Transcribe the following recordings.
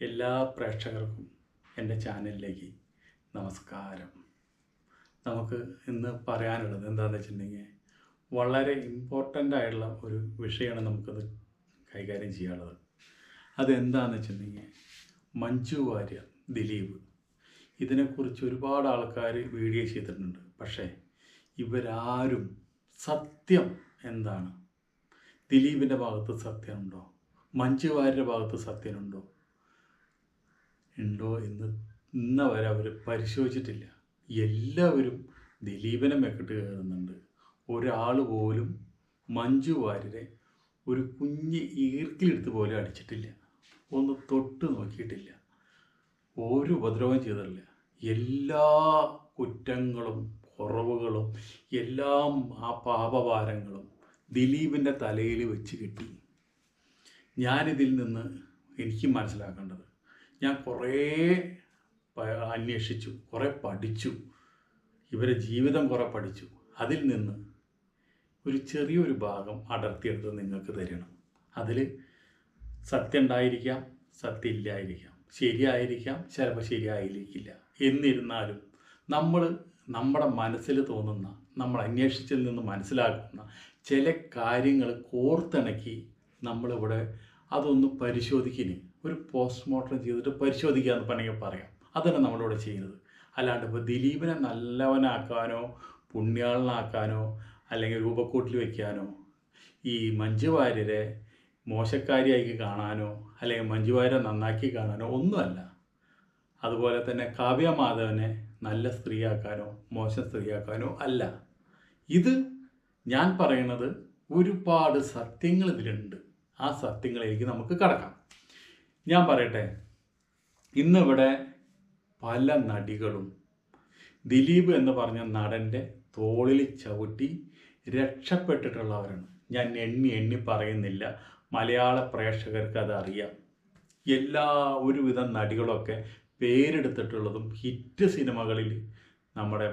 എല്ലാ പ്രേക്ഷകർക്കും എന്റെ ചാനലിലേക്ക് നമസ്കാരം. നമുക്ക് ഇന്ന് പറയാനുള്ളത് എന്താണെന്ന് വെച്ചിട്ടുണ്ടെങ്കിൽ വളരെ ഇമ്പോർട്ടന്റ് ആയിട്ടുള്ള ഒരു വിഷയമാണ് നമുക്കത് കൈകാര്യം ചെയ്യാനുള്ളത്. അതെന്താണെന്ന് വെച്ചിട്ടുണ്ടെങ്കിൽ മഞ്ജു വാര്യർ ദിലീപ് ഇതിനെക്കുറിച്ച് ഒരുപാട് ആൾക്കാർ വീഡിയോ ചെയ്തിട്ടുണ്ട്. പക്ഷേ ഇവരാരും സത്യം എന്താണ്? ദിലീപിന്റെ ഭാഗത്ത് സത്യമുണ്ടോ? മഞ്ജു വാര്യരുടെ ഭാഗത്ത് സത്യമുണ്ടോ? ഉണ്ടോ എന്ന് ഇന്ന വരെ അവർ പരിശോധിച്ചിട്ടില്ല. എല്ലാവരും ദിലീപനെ മെക്കിട്ട് കയറുന്നുണ്ട്. ഒരാൾ പോലും മഞ്ജു വാര്യരെ ഒരു കുഞ്ഞ് ഈർക്കിലെടുത്ത് പോലും അടിച്ചിട്ടില്ല. ഒന്ന് തൊട്ട് നോക്കിയിട്ടില്ല. ഒരു ഉപദ്രവം ചെയ്തിട്ടില്ല. എല്ലാ കുറ്റങ്ങളും കുറവുകളും എല്ലാം ആ പാപഭാരങ്ങളും ദിലീപിന്റെ തലയിൽ വെച്ച് കിട്ടി. ഞാനിതിൽ നിന്ന് എനിക്ക് മനസ്സിലാക്കേണ്ടത് ഞാൻ കുറേ അന്വേഷിച്ചു കുറേ പഠിച്ചു. ഇവരെ ജീവിതം കുറേ പഠിച്ചു. അതിൽ നിന്ന് ഒരു ചെറിയൊരു ഭാഗം അടർത്തിയെടുത്ത് നിങ്ങൾക്ക് തരണം. അതിൽ സത്യം ഉണ്ടായിരിക്കാം സത്യം ഇല്ലായിരിക്കാം ശരിയായിരിക്കാം ചിലപ്പോൾ ശരിയായിരിക്കില്ല. എന്നിരുന്നാലും നമ്മൾ നമ്മുടെ മനസ്സിൽ തോന്നുന്ന നമ്മൾ അന്വേഷിച്ചിൽ നിന്ന് മനസ്സിലാക്കുന്ന ചില കാര്യങ്ങൾ കോർത്തിണക്കി നമ്മളിവിടെ അതൊന്ന് പരിശോധിക്കിന് ഒരു പോസ്റ്റ്മോർട്ടം ചെയ്തിട്ട് പരിശോധിക്കുക എന്ന് വേണമെങ്കിൽ പറയാം. അതാണ് നമ്മളിവിടെ ചെയ്യുന്നത്. അല്ലാണ്ട് ഇപ്പോൾ ദിലീപിനെ നല്ലവനാക്കാനോ പുണ്യാളനാക്കാനോ അല്ലെങ്കിൽ രൂപക്കൂട്ടിൽ വയ്ക്കാനോ ഈ മഞ്ജു വാര്യരെ മോശക്കാരിയായി കാണാനോ അല്ലെങ്കിൽ മഞ്ജു വാര്യരെ നന്നാക്കി കാണാനോ ഒന്നുമല്ല. അതുപോലെ തന്നെ കാവ്യ മാധവനെ നല്ല സ്ത്രീയാക്കാനോ മോശം സ്ത്രീയാക്കാനോ അല്ല. ഇത് ഞാൻ പറയുന്നത് ഒരുപാട് സത്യങ്ങൾ ഇതിലുണ്ട്. ആ സത്യങ്ങളിലേക്ക് നമുക്ക് കടക്കാം. ഞാൻ പറയട്ടെ. ഇന്നിവിടെ പല നടികളും ദിലീപ് എന്ന് പറഞ്ഞ നടന്റെ തോളിൽ ചവിട്ടി രക്ഷപ്പെട്ടിട്ടുള്ളവരാണ്. ഞാൻ എണ്ണി എണ്ണി പറയുന്നില്ല. മലയാള പ്രേക്ഷകർക്ക് അതറിയാം എല്ലാ ഒരുവിധ നടികളൊക്കെ പേരെടുത്തിട്ടുള്ളതും ഹിറ്റ് സിനിമകളിൽ നമ്മുടെ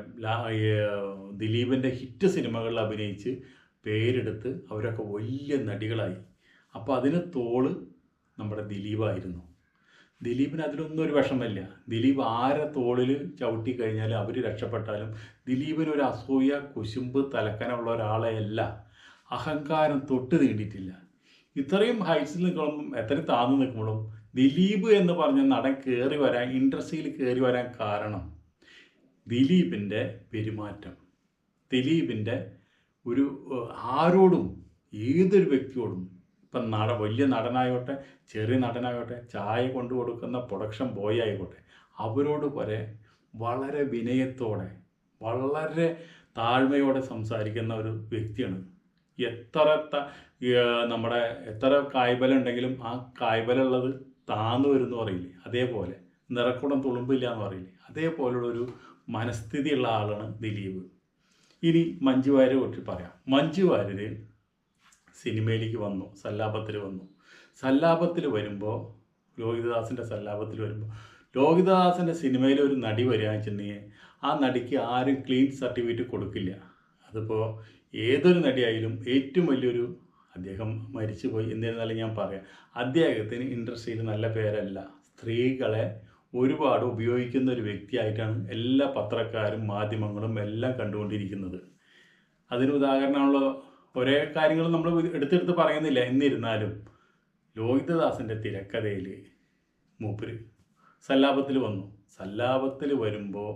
ദിലീപിന്റെ ഹിറ്റ് സിനിമകളിൽ അഭിനയിച്ച് പേരെടുത്ത് അവരൊക്കെ വലിയ നടികളായി. അപ്പോൾ അതിന് തോൾ നമ്മുടെ ദിലീപായിരുന്നു. ദിലീപിന് അതിലൊന്നും ഒരു വിഷമമില്ല. ദിലീപ് ആരെ തോളിൽ ചവിട്ടി കഴിഞ്ഞാൽ അവർ രക്ഷപ്പെട്ടാലും ദിലീപിന് ഒരു അസൂയ കുശുമ്പ് തലക്കനുള്ള ഒരാളെ അല്ല. അഹങ്കാരം തൊട്ട് നീണ്ടിട്ടില്ല. ഇത്രയും ഹൈറ്റ്സിൽ നിൽക്കുമ്പോഴും എത്ര താഴ്ന്നു നിൽക്കുമ്പോഴും ദിലീപ് എന്ന് പറഞ്ഞ നടൻ കയറി വരാൻ ഇൻഡസ്ട്രിയിൽ കയറി വരാൻ കാരണം ദിലീപിന്റെ പെരുമാറ്റം. ദിലീപിന്റെ ഒരു ആരോടും ഏതൊരു വ്യക്തിയോടും ഇപ്പം നട വലിയ നടനായോട്ടെ ചെറിയ നടനായോട്ടെ ചായ കൊണ്ടു കൊടുക്കുന്ന പ്രൊഡക്ഷൻ ബോയ് ആയിക്കോട്ടെ അവരോട് വരെ വളരെ വിനയത്തോടെ വളരെ താഴ്മയോടെ സംസാരിക്കുന്ന ഒരു വ്യക്തിയാണ്. എത്ര നമ്മുടെ എത്ര കായ്ബലം ഉണ്ടെങ്കിലും ആ കായ്ബലുള്ളത് താന്നു വരുന്നു പറയില്ലേ അതേപോലെ നിറക്കുടം തുളുമ്പില്ല എന്ന് പറയില്ലേ? അതേപോലുള്ള ഒരു മനസ്ഥിതിയുള്ള ആളാണ് ദിലീപ്. ഇനി മഞ്ജു വാര്യരെ കുറിച്ച് പറയാം. മഞ്ജു വാര്യര് സിനിമയിലേക്ക് വന്നു സല്ലാപത്തിൽ വന്നു. സല്ലാപത്തിൽ വരുമ്പോൾ ലോഹിതദാസിന്റെ സല്ലാപത്തിൽ വരുമ്പോൾ ലോഹിതദാസിന്റെ സിനിമയിൽ ഒരു നടി വരികയെന്ന് വെച്ചിട്ടുണ്ടെങ്കിൽ ആ നടിക്ക് ആരും ക്ലീൻ സർട്ടിഫിക്കറ്റ് കൊടുക്കില്ല. അതിപ്പോൾ ഏതൊരു നടിയായാലും ഏറ്റവും വലിയൊരു അദ്ദേഹം മരിച്ചുപോയി എന്നിരുന്നാലും ഞാൻ പറയാം അദ്ദേഹത്തിന് ഇൻഡസ്ട്രിയിൽ നല്ല പേരല്ല. സ്ത്രീകളെ ഒരുപാട് ഉപയോഗിക്കുന്ന ഒരു വ്യക്തിയായിട്ടാണ് എല്ലാ പത്രക്കാരും മാധ്യമങ്ങളും എല്ലാം കണ്ടുകൊണ്ടിരിക്കുന്നത്. അതിന് ഉദാഹരണമുള്ള ഒരേ കാര്യങ്ങൾ നമ്മൾ എടുത്തെടുത്ത് പറയുന്നില്ല എന്നിരുന്നാലും ലോഹിതദാസിന്റെ തിരക്കഥയിൽ മൂപ്പര് സല്ലാപത്തിൽ വന്നു. സല്ലാപത്തിൽ വരുമ്പോൾ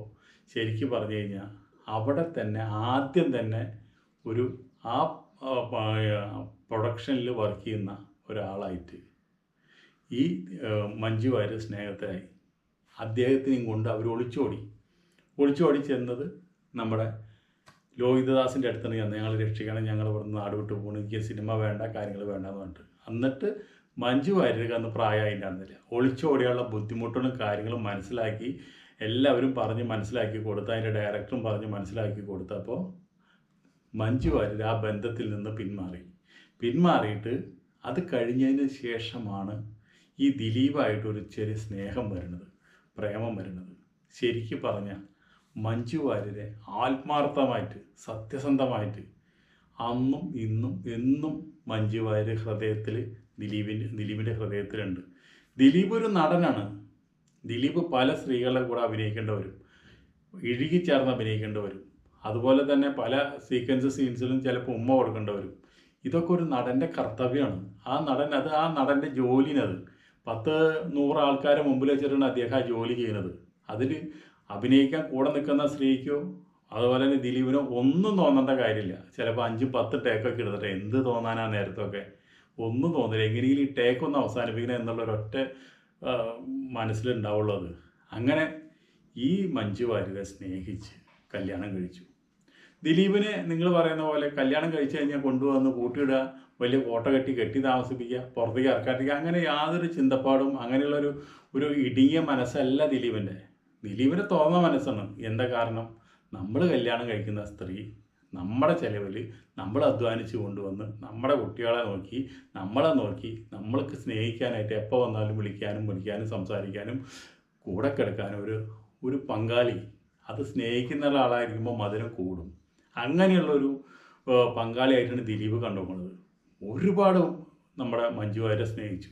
ശരിക്കും പറഞ്ഞു കഴിഞ്ഞാൽ അവിടെ തന്നെ ആദ്യം തന്നെ ഒരു ആ പ്രൊഡക്ഷനിൽ വർക്ക് ചെയ്യുന്ന ഒരാളായിട്ട് ഈ മഞ്ജു വാര്യ സ്നേഹത്തിലായി. അദ്ദേഹത്തിനെയും കൊണ്ട് അവർ ഒളിച്ചോടി. ഒളിച്ചോടി ചെന്നത് നമ്മുടെ ലോഹിതദാസിന്റെ അടുത്താണ് ഞാൻ ഞങ്ങൾ രക്ഷിക്കണം ഞങ്ങൾ ഇവിടുന്ന് നാട് വിട്ടു പോകണം എനിക്ക് സിനിമ വേണ്ട കാര്യങ്ങൾ വേണ്ട എന്ന് പറഞ്ഞിട്ട്. എന്നിട്ട് മഞ്ജു വാര്യർക്ക് അന്ന് പ്രായമായിട്ടുണ്ടായിരുന്നില്ല ഒളിച്ചോടിയുള്ള ബുദ്ധിമുട്ടുകളും കാര്യങ്ങളും മനസ്സിലാക്കി എല്ലാവരും പറഞ്ഞ് മനസ്സിലാക്കി കൊടുത്ത് അതിന്റെ ഡയറക്ടറും പറഞ്ഞ് മനസ്സിലാക്കി കൊടുത്തപ്പോൾ മഞ്ജു വാര്യർ ആ ബന്ധത്തിൽ നിന്ന് പിന്മാറി. പിന്മാറിയിട്ട് അത് കഴിഞ്ഞതിന് ശേഷമാണ് ഈ ദിലീപായിട്ട് ഒരു ചെറിയ സ്നേഹം വരുന്നത് പ്രേമം വരുന്നത്. ശരിക്കും പറഞ്ഞാൽ മഞ്ജു വാര്യരെ ആത്മാർത്ഥമായിട്ട് സത്യസന്ധമായിട്ട് അന്നും ഇന്നും എന്നും മഞ്ജു വാര്യർ ഹൃദയത്തിൽ ദിലീപിന്റെ ദിലീപിന്റെ ഹൃദയത്തിലുണ്ട്. ദിലീപ് ഒരു നടനാണ്. ദിലീപ് പല സ്ത്രീകളെ കൂടെ അഭിനയിക്കേണ്ടി വരും. ഇഴുകിച്ചേർന്ന് അഭിനയിക്കേണ്ടി വരും. അതുപോലെ തന്നെ പല സീക്വൻസ് സീൻസിലും ചിലപ്പോൾ ഉമ്മ കൊടുക്കേണ്ടി വരും. ഇതൊക്കെ ഒരു നടന്റെ കർത്തവ്യമാണ്. ആ നടൻ അത് ആ നടന്റെ ജോലിനത്. പത്ത് നൂറ് ആൾക്കാരെ മുമ്പിൽ വെച്ചിട്ടാണ് അദ്ദേഹം ആ ജോലി ചെയ്യുന്നത്. അതിൽ അഭിനയിക്കാൻ കൂടെ നിൽക്കുന്ന സ്ത്രീക്കോ അതുപോലെ തന്നെ ദിലീപിനോ ഒന്നും തോന്നേണ്ട കാര്യമില്ല. ചിലപ്പോൾ അഞ്ച് പത്ത് ടേക്കൊക്കെ എടുത്തിട്ട് എന്ത് തോന്നാനാ നേരത്തൊക്കെ? ഒന്നും തോന്നില്ല. എങ്ങനെയെങ്കിലും ഈ ടേക്ക് ഒന്ന് അവസാനിപ്പിക്കണം എന്നുള്ള ഒരൊറ്റ മനസ്സിലുണ്ടാവുള്ളത്. മനസ്സിലുണ്ടാവുള്ളൂ അങ്ങനെ ഈ മഞ്ജു വാര്യരെ സ്നേഹിച്ച് കല്യാണം കഴിച്ചു. ദിലീപിനെ നിങ്ങൾ പറയുന്ന പോലെ കല്യാണം കഴിച്ചു കഴിഞ്ഞാൽ കൊണ്ടുവന്ന് കൂട്ടിയിടുക വലിയ കോട്ട കെട്ടി കെട്ടി താമസിപ്പിക്കുക പുറത്തേക്ക് ഇറക്കാട്ടിക്കുക അങ്ങനെ യാതൊരു ചിന്തപ്പാടും അങ്ങനെയുള്ളൊരു ഒരു ഇടുങ്ങിയ മനസ്സല്ല ദിലീപിന്റെ ദിലീപിന് തോന്നുന്ന മനസ്സാണ് എന്താ കാരണം? നമ്മൾ കല്യാണം കഴിക്കുന്ന സ്ത്രീ നമ്മുടെ ചിലവിൽ നമ്മൾ അധ്വാനിച്ച് കൊണ്ടുവന്ന് നമ്മുടെ കുട്ടികളെ നോക്കി നമ്മളെ നോക്കി നമ്മൾക്ക് സ്നേഹിക്കാനായിട്ട് എപ്പോൾ വന്നാലും വിളിക്കാനും വിളിക്കാനും സംസാരിക്കാനും കൂടെ കിടക്കാനും ഒരു ഒരു പങ്കാളി. അത് സ്നേഹിക്കുന്ന ആളായിരിക്കുമ്പോൾ മധുരം കൂടും. അങ്ങനെയുള്ളൊരു പങ്കാളിയായിട്ടാണ് ദിലീപ് കണ്ടുപോകുന്നത്. ഒരുപാട് നമ്മുടെ മഞ്ജുവാരെ സ്നേഹിച്ചു.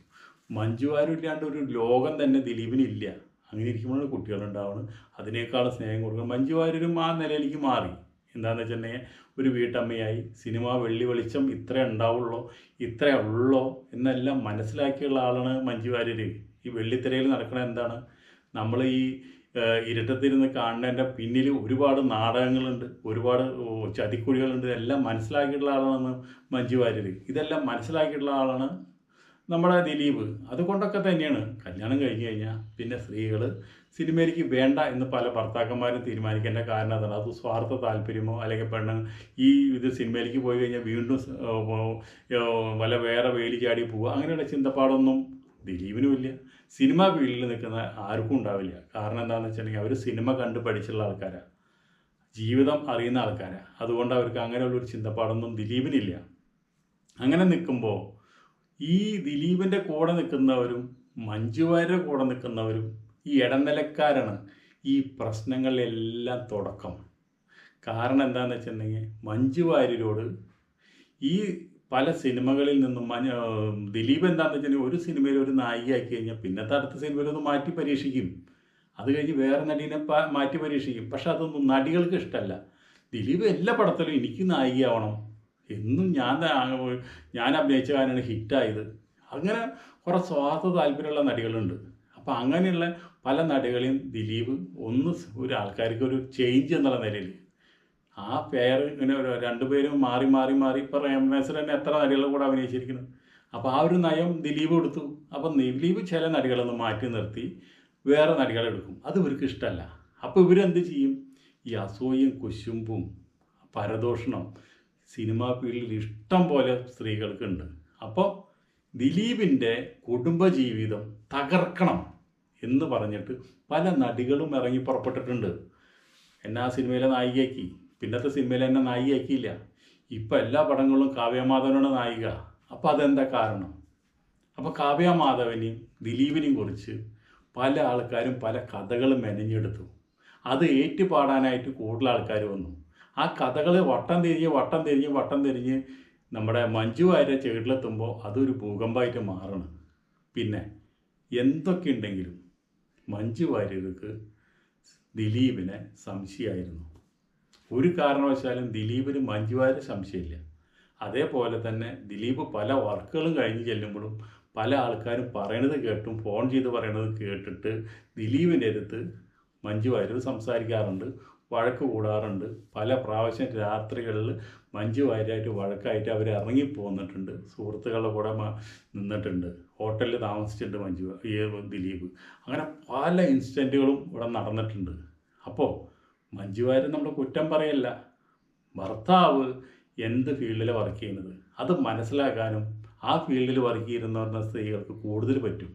മഞ്ജുവാരും ഇല്ലാണ്ട് ഒരു ലോകം തന്നെ ദിലീപിനില്ല. അങ്ങനെ ഇരിക്കുമ്പോഴാണ് കുട്ടികളുണ്ടാവുന്നത്. അതിനേക്കാൾ സ്നേഹം കൊടുക്കണം മഞ്ജു വാര്യരും ആ നിലയിലേക്ക് മാറി. എന്താണെന്ന് വെച്ചിട്ടുണ്ടെങ്കിൽ ഒരു വീട്ടമ്മയായി സിനിമ വെള്ളി വെളിച്ചം ഇത്ര ഉണ്ടാവുള്ളൂ ഇത്ര ഉള്ളോ എന്നെല്ലാം മനസ്സിലാക്കിയുള്ള ആളാണ് മഞ്ജു വാര്യർ ഈ വെള്ളിത്തിരയിൽ നടക്കണ എന്താണ്? നമ്മൾ ഈ ഇരുട്ടത്തിരുന്ന് കാണുന്നതിന്റെ പിന്നിൽ ഒരുപാട് നാടകങ്ങളുണ്ട് ഒരുപാട് ചതിക്കുഴികളുണ്ട്. എല്ലാം മനസ്സിലാക്കിയിട്ടുള്ള ആളാണ് മഞ്ജു വാര്യർ ഇതെല്ലാം മനസ്സിലാക്കിയിട്ടുള്ള ആളാണ് നമ്മുടെ ദിലീപ് അതുകൊണ്ടൊക്കെ തന്നെയാണ് കല്യാണം കഴിഞ്ഞ് കഴിഞ്ഞാൽ പിന്നെ സ്ത്രീകൾ സിനിമയിലേക്ക് വേണ്ട എന്ന് പല ഭർത്താക്കന്മാരും തീരുമാനിക്കേണ്ട കാരണം അതാണ്. അത് സ്വാർത്ഥ താല്പര്യമോ അല്ലെങ്കിൽ പെണ്ണ് ഈ ഇത് സിനിമയിലേക്ക് പോയി കഴിഞ്ഞാൽ വീണ്ടും വല്ല വേറെ വേലി ചാടി പോവുക അങ്ങനെയുള്ള ചിന്തപ്പാടൊന്നും ദിലീപിനും ഇല്ല. സിനിമ ഫീൽഡിൽ നിൽക്കുന്ന ആർക്കും ഉണ്ടാവില്ല. കാരണം എന്താണെന്ന് വെച്ചിട്ടുണ്ടെങ്കിൽ അവർ സിനിമ കണ്ട് പഠിച്ചുള്ള ആൾക്കാരാണ് ജീവിതം അറിയുന്ന ആൾക്കാരാണ് അതുകൊണ്ട് അവർക്ക് അങ്ങനെയുള്ളൊരു ചിന്തപ്പാടൊന്നും ദിലീപിനില്ല. അങ്ങനെ നിൽക്കുമ്പോൾ ഈ ദിലീപിന്റെ കൂടെ നിൽക്കുന്നവരും മഞ്ജുവാരുടെ കൂടെ നിൽക്കുന്നവരും ഈ ഇടനിലക്കാരാണ് ഈ പ്രശ്നങ്ങളിലെല്ലാം തുടക്കം. കാരണം എന്താണെന്ന് വെച്ചിട്ടുണ്ടെങ്കിൽ മഞ്ജു വാര്യരോട് ഈ പല സിനിമകളിൽ നിന്നും മഞ്ഞ ദിലീപ് എന്താണെന്ന് വെച്ചിട്ടുണ്ടെങ്കിൽ ഒരു സിനിമയിൽ ഒരു നായികയാക്കി കഴിഞ്ഞാൽ പിന്നത്തെ അടുത്ത സിനിമയിൽ ഒന്ന് മാറ്റി പരീക്ഷിക്കും. അത് കഴിഞ്ഞ് വേറെ നടീനെ മാറ്റി പരീക്ഷിക്കും. പക്ഷെ അതൊന്നും നടികൾക്ക് ഇഷ്ടമല്ല. ദിലീപ് എല്ലാ പടത്തിലും എനിക്ക് നായികയാവണം. എന്നും ഞാൻ ഞാൻ അഭിനയിച്ച കാര്യമാണ് ഹിറ്റായത്. അങ്ങനെ കുറേ സ്വാർത്ഥ താല്പര്യമുള്ള നടികളുണ്ട്. അപ്പോൾ അങ്ങനെയുള്ള പല നടികളെയും ദിലീപ് ഒന്ന് ഒരു ആൾക്കാർക്ക് ഒരു ചേഞ്ച് എന്നുള്ള നിലയിൽ ആ പേര് ഇങ്ങനെ രണ്ടുപേരും മാറി മാറി മാറി ഇപ്പോൾ റേംനേസർ തന്നെ എത്ര നടികളുടെ കൂടെ അഭിനയിച്ചിരിക്കുന്നു. അപ്പോൾ ആ ഒരു നയം ദിലീപ് എടുത്തു. അപ്പോൾ ദിലീപ് ചില നടികളൊന്ന് മാറ്റി നിർത്തി വേറെ നടികളെ എടുക്കും. അത് ഇവർക്ക് ഇഷ്ടമല്ല അപ്പോൾ ഇവരെന്ത് ചെയ്യും? ഈ അസൂയും കുശുമ്പും പരദോഷണം സിനിമാ ഫീൽഡിൽ ഇഷ്ടം പോലെ സ്ത്രീകൾക്കുണ്ട്. അപ്പോൾ ദിലീപിന്റെ കുടുംബജീവിതം തകർക്കണം എന്ന് പറഞ്ഞിട്ട് പല നടികളും ഇറങ്ങി പുറപ്പെട്ടിട്ടുണ്ട്. എന്നെ ആ സിനിമയിലെ നായികയാക്കി? പിന്നത്തെ സിനിമയിൽ എന്നെ നായികയാക്കിയില്ല. ഇപ്പം എല്ലാ പടങ്ങളിലും കാവ്യമാധവനാണ് നായിക. അപ്പോൾ അതെന്താ കാരണം? അപ്പോൾ കാവ്യമാധവനെയും ദിലീപിനെയും കുറിച്ച് പല ആൾക്കാരും പല കഥകളും മെനഞ്ഞെടുത്തു. അത് ഏറ്റുപാടാനായിട്ട് കൂടുതൽ ആൾക്കാർ വന്നു. ആ കഥകൾ വട്ടം തിരിഞ്ഞ് വട്ടം തിരിഞ്ഞ് വട്ടം തിരിഞ്ഞ് നമ്മുടെ മഞ്ജു വാര്യ ചേട്ടിലെത്തുമ്പോൾ അതൊരു ഭൂകമ്പമായിട്ട് മാറണം. പിന്നെ എന്തൊക്കെ ഉണ്ടെങ്കിലും മഞ്ജു വാര്യർക്ക് ദിലീപിനെ സംശയമായിരുന്നു. ഒരു കാരണവശാലും ദിലീപിന് മഞ്ജു വാര്യ സംശയമില്ല. അതേപോലെ തന്നെ ദിലീപ് പല വർക്കുകളും കഴിഞ്ഞ് ചെല്ലുമ്പോഴും പല ആൾക്കാരും പറയണത് കേട്ടും ഫോൺ ചെയ്ത് പറയണത് കേട്ടിട്ട് ദിലീപിന്റെ അടുത്ത് മഞ്ജു വാര്യർ സംസാരിക്കാറുണ്ട്. വഴക്ക് കൂടാറുണ്ട്. പല പ്രാവശ്യം രാത്രികളിൽ മഞ്ജു വാര്യായിട്ട് വഴക്കായിട്ട് അവർ ഇറങ്ങി പോന്നിട്ടുണ്ട്. സുഹൃത്തുക്കളുടെ കൂടെ നിന്നിട്ടുണ്ട്. ഹോട്ടലിൽ താമസിച്ചിട്ടുണ്ട് മഞ്ജു ഈ ദിലീപ്. അങ്ങനെ പല ഇൻസിഡന്റുകളും ഇവിടെ നടന്നിട്ടുണ്ട്. അപ്പോൾ മഞ്ജു വാര്യർ നമ്മുടെ കുറ്റം പറയല്ല. ഭർത്താവ് എന്ത് ഫീൽഡിൽ വർക്ക് ചെയ്യുന്നത്? അത് മനസ്സിലാക്കാനും ആ ഫീൽഡിൽ വർക്ക് ചെയ്യുന്നവരുടെ സ്ത്രീകൾക്ക് കൂടുതൽ പറ്റും.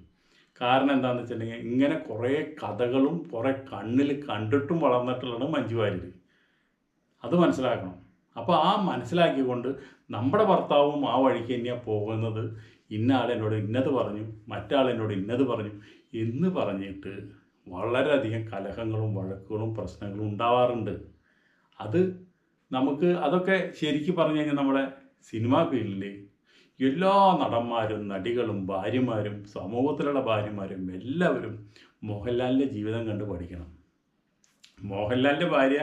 കാരണം എന്താണെന്ന് വെച്ചിട്ടുണ്ടെങ്കിൽ ഇങ്ങനെ കുറേ കഥകളും കുറേ കണ്ണിൽ കണ്ടിട്ടും വളർന്നിട്ടുള്ളതാണ് മഞ്ജു അത് മനസ്സിലാക്കണം. അപ്പോൾ ആ മനസ്സിലാക്കിക്കൊണ്ട് നമ്മുടെ ഭർത്താവും ആ വഴിക്ക് തന്നെയാണ് പോകുന്നത്. ഇന്ന ആളെന്നോട് ഇന്നത് പറഞ്ഞു മറ്റാൾ എന്നോട് ഇന്നത് പറഞ്ഞു എന്ന് പറഞ്ഞിട്ട് വളരെയധികം കലഹങ്ങളും വഴക്കുകളും പ്രശ്നങ്ങളും ഉണ്ടാവാറുണ്ട്. അത് നമുക്ക് അതൊക്കെ ശരിക്കും പറഞ്ഞു കഴിഞ്ഞാൽ നമ്മുടെ സിനിമാ ഫീൽഡിൽ എല്ലാ നടന്മാരും നടികളും ഭാര്യമാരും സമൂഹത്തിലുള്ള ഭാര്യമാരും എല്ലാവരും മോഹൻലാലിന്റെ ജീവിതം കണ്ട് പഠിക്കണം. മോഹൻലാലിന്റെ ഭാര്യ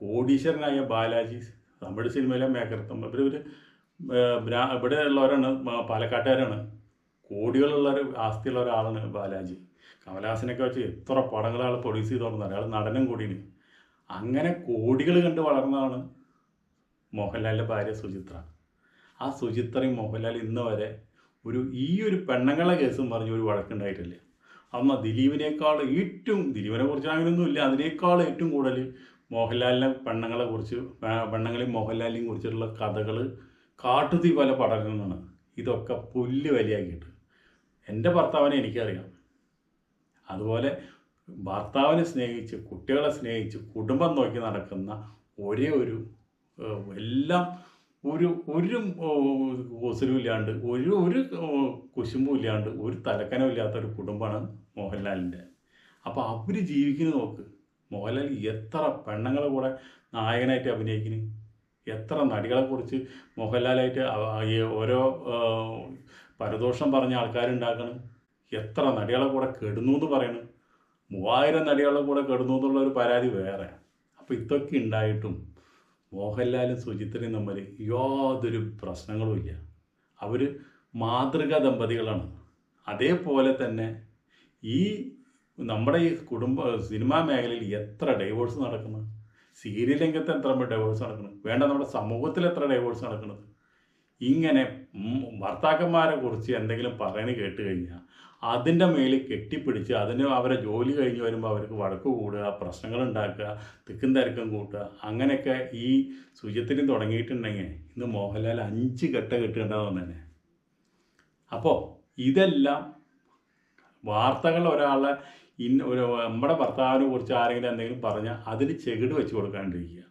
കോടീശ്വരനായ ബാലാജി തമിഴ് സിനിമയിലെ മേക്കർത്തം ഇവർ ഇവർ ഇവിടെ ഉള്ളവരാണ് പാലക്കാട്ടുകാരാണ് കോടികളുള്ള ഒരു ആസ്തിയുള്ള ഒരാളാണ് ബാലാജി. കമലഹാസനൊക്കെ വെച്ച് എത്ര പടങ്ങൾ ആൾ പ്രൊഡ്യൂസ് ചെയ്ത് തുടങ്ങുന്നത് അയാൾ നടനം കൂടിയാണ്. അങ്ങനെ കോടികൾ കണ്ട് വളർന്നതാണ് മോഹൻലാലിന്റെ ഭാര്യ സുചിത്ര. ആ സുചിത്രയും മോഹൻലാൽ ഇന്ന് വരെ ഒരു ഈ ഒരു പെണ്ണുങ്ങളെ കേസും പറഞ്ഞ് ഒരു വഴക്കുണ്ടായിട്ടില്ല. അമ്മ ദിലീപിനേക്കാൾ ഏറ്റവും ദിലീപിനെ കുറിച്ച് അങ്ങനെയൊന്നും ഇല്ല അതിനേക്കാൾ ഏറ്റവും കൂടുതൽ മോഹൻലാലിനെ പെണ്ണുങ്ങളെ കുറിച്ച് പെണ്ണുങ്ങളെയും മോഹൻലാലിനെയും കുറിച്ചിട്ടുള്ള കഥകൾ കാട്ടുതീ പോലെ പടരുന്നതാണ്. ഇതൊക്കെ പുല്ല് വലിയാക്കിയിട്ട്. എന്റെ ഭർത്താവിനെ എനിക്കറിയാം. അതുപോലെ ഭർത്താവിനെ സ്നേഹിച്ച് കുട്ടികളെ സ്നേഹിച്ച് കുടുംബം നോക്കി നടക്കുന്ന ഒരേ ഒരു എല്ലാം ഒരു ഒരു ഗോസലും ഇല്ലാണ്ട് ഒരു ഒരു കുശുമ്പും ഇല്ലാണ്ട് ഒരു തലക്കനം ഇല്ലാത്ത ഒരു കുടുംബമാണ് മോഹൻലാലിന്റെ. അപ്പോൾ അവർ ജീവിക്കുന്നത് നോക്ക്. മോഹൻലാൽ എത്ര പെണ്ണുങ്ങളെ കൂടെ നായകനായിട്ട് അഭിനയിക്കുന്നു. എത്ര നടികളെ കുറിച്ച് മോഹൻലാലായിട്ട് ഓരോ പരദോഷം പറഞ്ഞ ആൾക്കാരുണ്ടാക്കണം. എത്ര നടികളെ കൂടെ കെടുന്നു എന്ന് പറയണം. മൂവായിരം നടികളെ കൂടെ കെടുന്നു എന്നുള്ള ഒരു പരാതി വേറെ. അപ്പോൾ ഇതൊക്കെ ഉണ്ടായിട്ടും മോഹൻലാലും സുചിത്രയും തമ്മിൽ യാതൊരു പ്രശ്നങ്ങളുമില്ല അവർ മാതൃകാ ദമ്പതികളാണ്. അതേപോലെ തന്നെ ഈ നമ്മുടെ ഈ കുടുംബ സിനിമാ മേഖലയിൽ എത്ര ഡൈവോഴ്സ് നടക്കുന്നു? സീരിയൽ രംഗത്ത് എത്ര ഡൈവോഴ്സ് നടക്കുന്നു? വേണ്ട നമ്മുടെ സമൂഹത്തിൽ എത്ര ഡൈവോഴ്സ് നടക്കുന്നത്? ഇങ്ങനെ ഭർത്താക്കന്മാരെ കുറിച്ച് എന്തെങ്കിലും പറയുന്നത് കേട്ട് കഴിഞ്ഞാൽ അതിന്റെ മേളിൽ കെട്ടിപ്പിടിച്ച് അതിന് അവരെ ജോലി കഴിഞ്ഞ് വരുമ്പോൾ അവർക്ക് വഴക്ക് കൂടുക പ്രശ്നങ്ങൾ ഉണ്ടാക്കുക തിക്കും തിരക്കും കൂട്ടുക അങ്ങനെയൊക്കെ ഈ ശുചിത്വം തുടങ്ങിയിട്ടുണ്ടെങ്കിൽ ഇന്ന് മോഹൻലാൽ അഞ്ച് കെട്ട കെട്ടുണ്ടാവും തന്നെ അപ്പോൾ ഇതെല്ലാം വാർത്തകൾ ഒരാളെ ഇന്ന ഒരു നമ്മുടെ ഭർത്താവിനെ കുറിച്ച് ആരെങ്കിലും എന്തെങ്കിലും പറഞ്ഞാൽ അതിന് ചെകിട് വെച്ച് കൊടുക്കാണ്ടിരിക്കുക.